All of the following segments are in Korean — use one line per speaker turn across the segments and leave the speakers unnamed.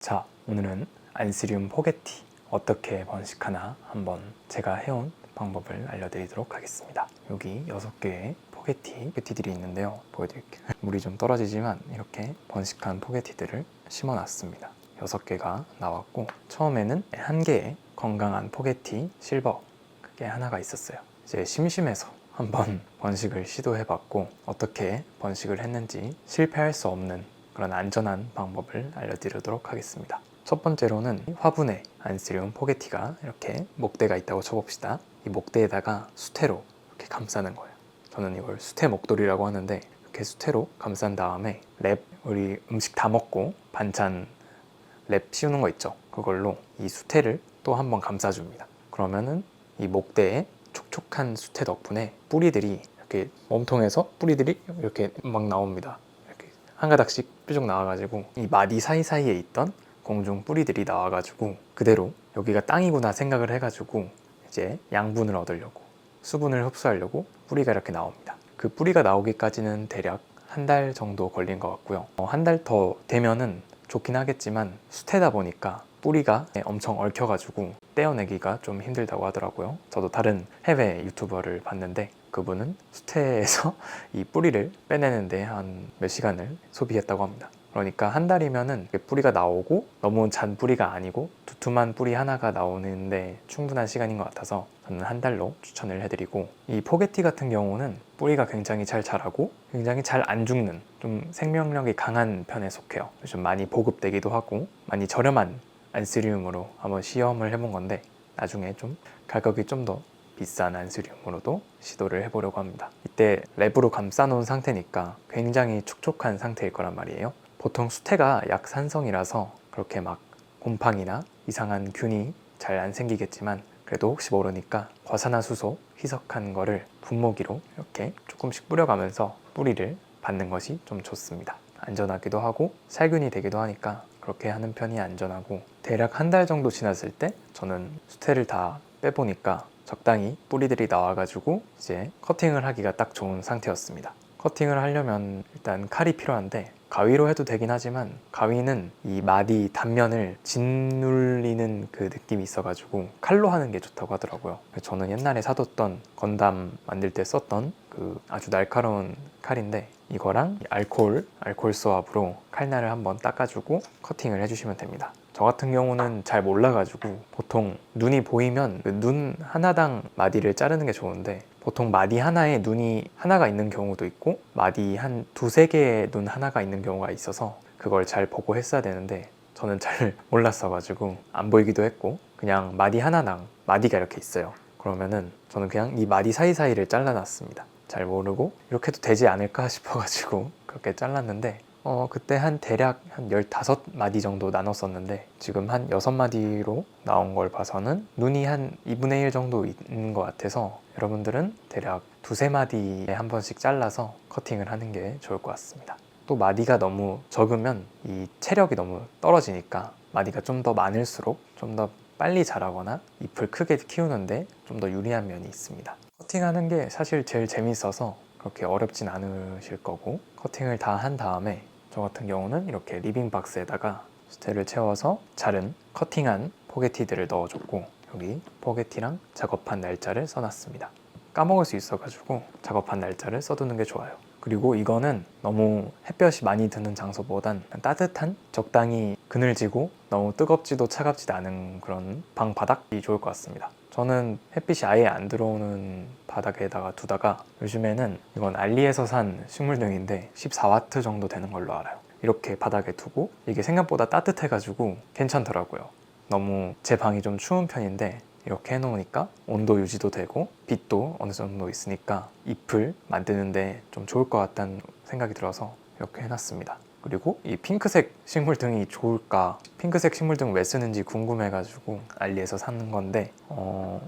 자, 오늘은 안시리움 포게티 어떻게 번식하나 한번 제가 해온 방법을 알려드리도록 하겠습니다. 여기 6개의 포게티, 포게티들이 있는데요. 보여드릴게요. 물이 좀 떨어지지만 이렇게 번식한 포게티들을 심어놨습니다. 6개가 나왔고 처음에는 한 개의 건강한 포게티 실버 그게 하나가 있었어요. 이제 심심해서 한번 번식을 시도해봤고 어떻게 번식을 했는지 실패할 수 없는 그런 안전한 방법을 알려드리도록 하겠습니다. 첫 번째로는 화분에 안쓰리움 포게티가 이렇게 목대가 있다고 쳐봅시다. 이 목대에다가 수태로 이렇게 감싸는 거예요. 저는 이걸 수태 목도리라고 하는데 이렇게 수태로 감싼 다음에 랩 우리 음식 다 먹고 반찬 랩 씌우는 거 있죠. 그걸로 이 수태를 또 한 번 감싸줍니다. 그러면은 이 목대에 촉촉한 수태 덕분에 뿌리들이 이렇게 몸통에서 뿌리들이 이렇게 막 나옵니다. 이렇게 한 가닥씩 뾰족 나와가지고 이 마디 사이사이에 있던 공중 뿌리들이 나와가지고 그대로 여기가 땅이구나 생각을 해가지고 이제 양분을 얻으려고 수분을 흡수하려고 뿌리가 이렇게 나옵니다. 그 뿌리가 나오기까지는 대략 한 달 정도 걸린 것 같고요. 한 달 더 되면은 좋긴 하겠지만 수태다 보니까 뿌리가 엄청 얽혀가지고 떼어내기가 좀 힘들다고 하더라고요. 저도 다른 해외 유튜버를 봤는데 그분은 수태에서 이 뿌리를 빼내는데 한 몇 시간을 소비했다고 합니다. 그러니까 한 달이면은 뿌리가 나오고 너무 잔 뿌리가 아니고 두툼한 뿌리 하나가 나오는데 충분한 시간인 것 같아서 저는 한 달로 추천을 해드리고 이 포게티 같은 경우는 뿌리가 굉장히 잘 자라고 굉장히 잘 안 죽는 좀 생명력이 강한 편에 속해요. 요즘 많이 보급되기도 하고 많이 저렴한 안스리움으로 한번 시험을 해본 건데 나중에 좀 가격이 좀 더 비싼 안스리움으로도 시도를 해보려고 합니다. 이때 랩으로 감싸놓은 상태니까 굉장히 촉촉한 상태일 거란 말이에요. 보통 수태가 약산성이라서 그렇게 막 곰팡이나 이상한 균이 잘 안 생기겠지만 그래도 혹시 모르니까 과산화수소 희석한 거를 분무기로 이렇게 조금씩 뿌려가면서 뿌리를 받는 것이 좀 좋습니다. 안전하기도 하고 살균이 되기도 하니까 그렇게 하는 편이 안전하고 대략 한 달 정도 지났을 때 저는 수태를 다 빼보니까 적당히 뿌리들이 나와가지고 이제 커팅을 하기가 딱 좋은 상태였습니다. 커팅을 하려면 일단 칼이 필요한데 가위로 해도 되긴 하지만 가위는 이 마디 단면을 짓눌리는 그 느낌이 있어가지고 칼로 하는 게 좋다고 하더라고요. 저는 옛날에 사뒀던 건담 만들 때 썼던 그 아주 날카로운 칼인데 이거랑 알코올, 알코올 수압으로 칼날을 한번 닦아주고 커팅을 해주시면 됩니다. 저 같은 경우는 잘 몰라가지고 보통 눈이 보이면 그 눈 하나당 마디를 자르는 게 좋은데 보통 마디 하나에 눈이 하나가 있는 경우도 있고 마디 한 두세 개의 눈 하나가 있는 경우가 있어서 그걸 잘 보고 했어야 되는데 저는 잘 몰랐어가지고 안 보이기도 했고 그냥 마디 하나당 마디가 이렇게 있어요. 그러면은 저는 그냥 이 마디 사이사이를 잘라놨습니다. 잘 모르고 이렇게 해도 되지 않을까 싶어가지고 그렇게 잘랐는데 어 그때 한 대략 한 15마디 정도 나눴었는데 지금 한 6마디로 나온 걸 봐서는 눈이 한 2분의 1 정도 있는 것 같아서 여러분들은 대략 두세 마디에 한 번씩 잘라서 커팅을 하는 게 좋을 것 같습니다. 또 마디가 너무 적으면 이 체력이 너무 떨어지니까 마디가 좀 더 많을수록 좀 더 빨리 자라거나 잎을 크게 키우는데 좀 더 유리한 면이 있습니다. 커팅하는 게 사실 제일 재밌어서 그렇게 어렵진 않으실 거고 커팅을 다 한 다음에 저 같은 경우는 이렇게 리빙 박스에다가 수태를 채워서 자른 커팅한 포게티들을 넣어줬고 여기 포게티랑 작업한 날짜를 써놨습니다. 까먹을 수 있어가지고 작업한 날짜를 써두는 게 좋아요. 그리고 이거는 너무 햇볕이 많이 드는 장소보단 따뜻한 적당히 그늘지고 너무 뜨겁지도 차갑지도 않은 그런 방 바닥이 좋을 것 같습니다. 저는 햇빛이 아예 안 들어오는 바닥에다가 두다가 요즘에는 이건 알리에서 산 식물등인데 14와트 정도 되는 걸로 알아요. 이렇게 바닥에 두고 이게 생각보다 따뜻해가지고 괜찮더라고요. 너무 제 방이 좀 추운 편인데 이렇게 해놓으니까 온도 유지도 되고 빛도 어느 정도 있으니까 잎을 만드는데 좀 좋을 것 같다는 생각이 들어서 이렇게 해놨습니다. 그리고 이 핑크색 식물 등이 좋을까 핑크색 식물 등 왜 쓰는지 궁금해가지고 알리에서 사는 건데 어,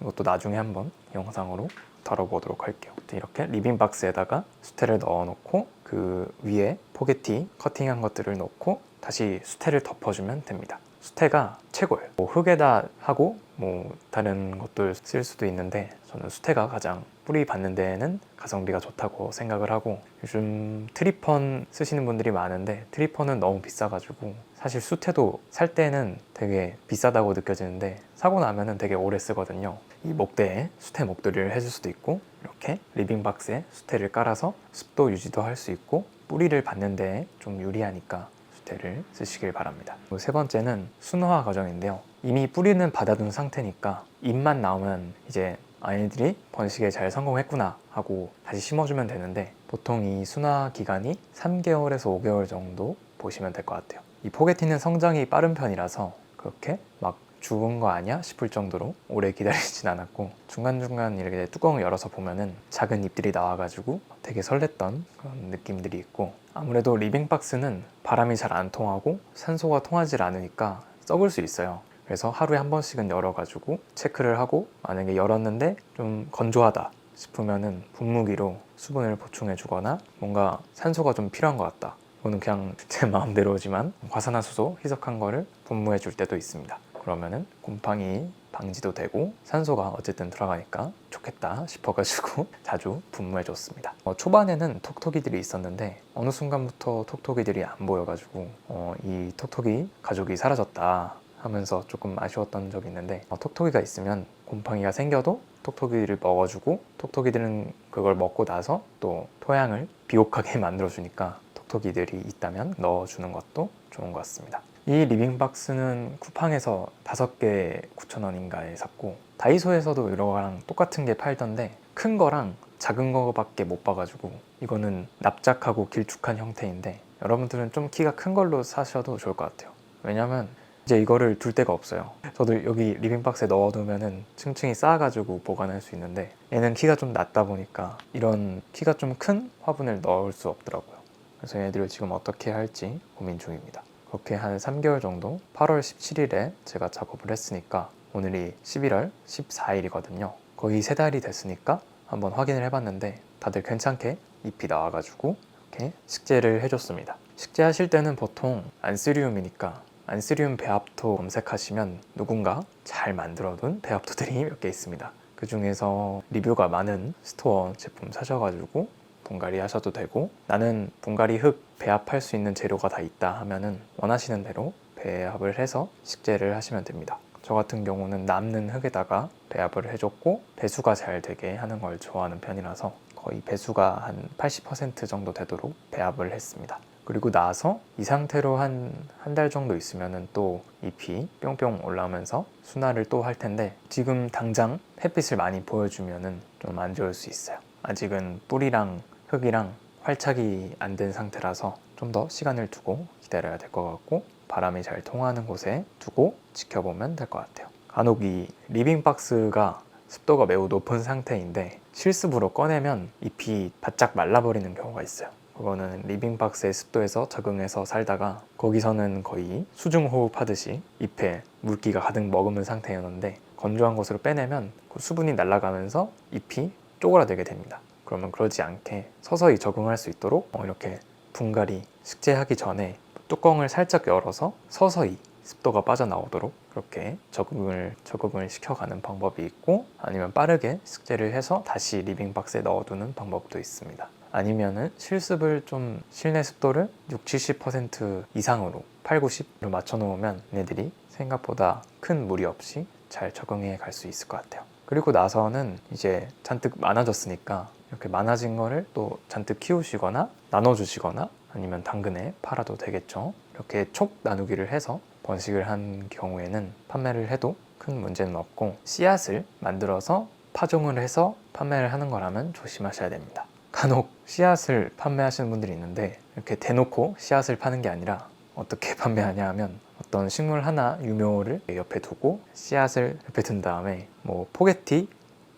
이것도 나중에 한번 영상으로 다뤄보도록 할게요. 이렇게 리빙 박스에다가 수태를 넣어놓고 그 위에 포게티 커팅한 것들을 넣고 다시 수태를 덮어주면 됩니다. 수태가 최고예요. 뭐 흙에다 하고 뭐 다른 것들 쓸 수도 있는데 저는 수태가 가장 뿌리 받는 데에는 가성비가 좋다고 생각을 하고 요즘 트리펀 쓰시는 분들이 많은데 트리펀은 너무 비싸가지고 사실 수태도 살 때는 되게 비싸다고 느껴지는데 사고 나면은 되게 오래 쓰거든요. 이 목대에 수태 목도리를 해줄 수도 있고 이렇게 리빙 박스에 수태를 깔아서 습도 유지도 할 수 있고 뿌리를 받는데 좀 유리하니까 수태를 쓰시길 바랍니다. 세 번째는 순화 과정인데요. 이미 뿌리는 받아둔 상태니까 잎만 나오면 이제 아이들이 번식에 잘 성공했구나 하고 다시 심어주면 되는데 보통 이 순화 기간이 3개월에서 5개월 정도 보시면 될 것 같아요. 이 포게티는 성장이 빠른 편이라서 그렇게 막 죽은 거 아니야 싶을 정도로 오래 기다리진 않았고 중간중간 이렇게 뚜껑을 열어서 보면은 작은 잎들이 나와가지고 되게 설렜던 그런 느낌들이 있고 아무래도 리빙박스는 바람이 잘 안 통하고 산소가 통하지 않으니까 썩을 수 있어요. 그래서 하루에 한 번씩은 열어가지고 체크를 하고 만약에 열었는데 좀 건조하다 싶으면은 분무기로 수분을 보충해 주거나 뭔가 산소가 좀 필요한 것 같다. 이거는 그냥 제 마음대로지만 화산화수소 희석한 거를 분무해 줄 때도 있습니다. 그러면은 곰팡이 방지도 되고 산소가 어쨌든 들어가니까 좋겠다 싶어가지고 자주 분무해 줬습니다. 어, 초반에는 톡톡이들이 있었는데 어느 순간부터 톡톡이들이 안 보여가지고 어, 이 톡톡이 가족이 사라졌다 하면서 조금 아쉬웠던 적이 있는데 어, 톡톡이가 있으면 곰팡이가 생겨도 톡톡이를 먹어주고 톡톡이들은 그걸 먹고 나서 또 토양을 비옥하게 만들어주니까 톡톡이들이 있다면 넣어주는 것도 좋은 것 같습니다. 이 리빙박스는 쿠팡에서 5개 9,000원인가에 샀고 다이소에서도 이거랑 똑같은 게 팔던데 큰 거랑 작은 거밖에 못 봐가지고 이거는 납작하고 길쭉한 형태인데 여러분들은 좀 키가 큰 걸로 사셔도 좋을 것 같아요. 왜냐면 이제 이거를 둘 데가 없어요. 저도 여기 리빙박스에 넣어두면은 층층이 쌓아가지고 보관할 수 있는데 얘는 키가 좀 낮다 보니까 이런 키가 좀 큰 화분을 넣을 수 없더라고요. 그래서 얘들을 지금 어떻게 할지 고민 중입니다. 그렇게 한 3개월 정도 8월 17일에 제가 작업을 했으니까 오늘이 11월 14일이거든요. 거의 세 달이 됐으니까 한번 확인을 해봤는데 다들 괜찮게 잎이 나와가지고 이렇게 식재를 해줬습니다. 식재하실 때는 보통 안스리움이니까 안스리움 배합토 검색하시면 누군가 잘 만들어둔 배합토들이 몇 개 있습니다. 그 중에서 리뷰가 많은 스토어 제품 사셔가지고 분갈이 하셔도 되고 나는 분갈이 흙 배합할 수 있는 재료가 다 있다 하면은 원하시는 대로 배합을 해서 식재를 하시면 됩니다. 저 같은 경우는 남는 흙에다가 배합을 해줬고 배수가 잘 되게 하는 걸 좋아하는 편이라서 거의 배수가 한 80% 정도 되도록 배합을 했습니다. 그리고 나서 이 상태로 한 한 달 정도 있으면은 또 잎이 뿅뿅 올라오면서 순화를 또 할 텐데 지금 당장 햇빛을 많이 보여주면은 좀 안 좋을 수 있어요. 아직은 뿌리랑 흙이랑 활착이 안 된 상태라서 좀 더 시간을 두고 기다려야 될 것 같고 바람이 잘 통하는 곳에 두고 지켜보면 될 것 같아요. 간혹 이 리빙 박스가 습도가 매우 높은 상태인데 실습으로 꺼내면 잎이 바짝 말라버리는 경우가 있어요. 그거는 리빙 박스의 습도에서 적응해서 살다가 거기서는 거의 수중 호흡 하듯이 잎에 물기가 가득 머금은 상태였는데 건조한 곳으로 빼내면 그 수분이 날아가면서 잎이 쪼그라들게 됩니다. 그러면 그러지 않게 서서히 적응할 수 있도록 어, 이렇게 분갈이 식재하기 전에 뚜껑을 살짝 열어서 서서히 습도가 빠져나오도록 그렇게 적응을 적응을 시켜가는 방법이 있고 아니면 빠르게 식재를 해서 다시 리빙 박스에 넣어두는 방법도 있습니다. 아니면은 실습을 좀 실내 습도를 6, 70% 이상으로 8, 90로 맞춰 놓으면 얘네들이 생각보다 큰 무리 없이 잘 적응해 갈 수 있을 것 같아요. 그리고 나서는 이제 잔뜩 많아졌으니까 이렇게 많아진 거를 또 잔뜩 키우시거나 나눠주시거나 아니면 당근에 팔아도 되겠죠. 이렇게 촉 나누기를 해서 번식을 한 경우에는 판매를 해도 큰 문제는 없고 씨앗을 만들어서 파종을 해서 판매를 하는 거라면 조심하셔야 됩니다. 간혹 씨앗을 판매하시는 분들이 있는데 이렇게 대놓고 씨앗을 파는 게 아니라 어떻게 판매하냐 하면 어떤 식물 하나 유묘를 옆에 두고 씨앗을 옆에 둔 다음에 뭐 포게티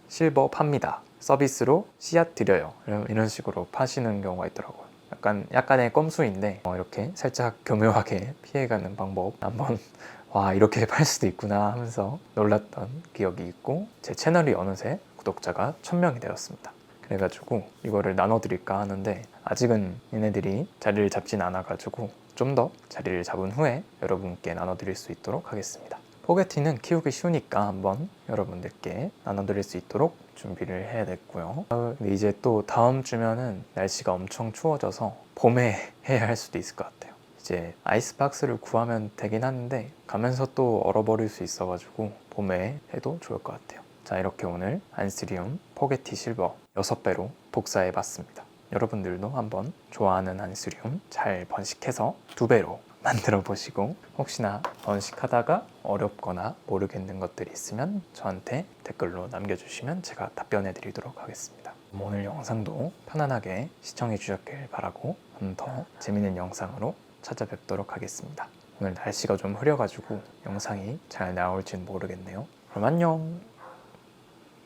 실버 팝니다. 서비스로 씨앗 드려요. 이런- 식으로 파시는 경우가 있더라고요. 약간 약간의 껌수인데 어, 이렇게 살짝 교묘하게 피해가는 방법 한번 와 이렇게 팔 수도 있구나 하면서 놀랐던 기억이 있고 제 채널이 어느새 구독자가 1000명이 되었습니다. 그래가지고 이거를 나눠드릴까 하는데 아직은 얘네들이 자리를 잡진 않아가지고 좀 더 자리를 잡은 후에 여러분께 나눠드릴 수 있도록 하겠습니다. 포게티는 키우기 쉬우니까 한번 여러분들께 나눠드릴 수 있도록 준비를 해야겠고요. 어, 근데 이제 또 다음 주면은 날씨가 엄청 추워져서 봄에 해야 할 수도 있을 것 같아요. 이제 아이스박스를 구하면 되긴 하는데 가면서 또 얼어버릴 수 있어가지고 봄에 해도 좋을 것 같아요. 자 이렇게 오늘 안스리움 포게티 실버 6배로 복사해 봤습니다. 여러분들도 한번 좋아하는 안스리움 잘 번식해서 두 배로 만들어 보시고 혹시나 번식하다가 어렵거나 모르겠는 것들이 있으면 저한테 댓글로 남겨주시면 제가 답변해 드리도록 하겠습니다. 오늘 영상도 편안하게 시청해 주셨길 바라고 좀더 재밌는 영상으로 찾아뵙도록 하겠습니다. 오늘 날씨가 좀 흐려가지고 영상이 잘 나올지는 모르겠네요. 그럼 안녕!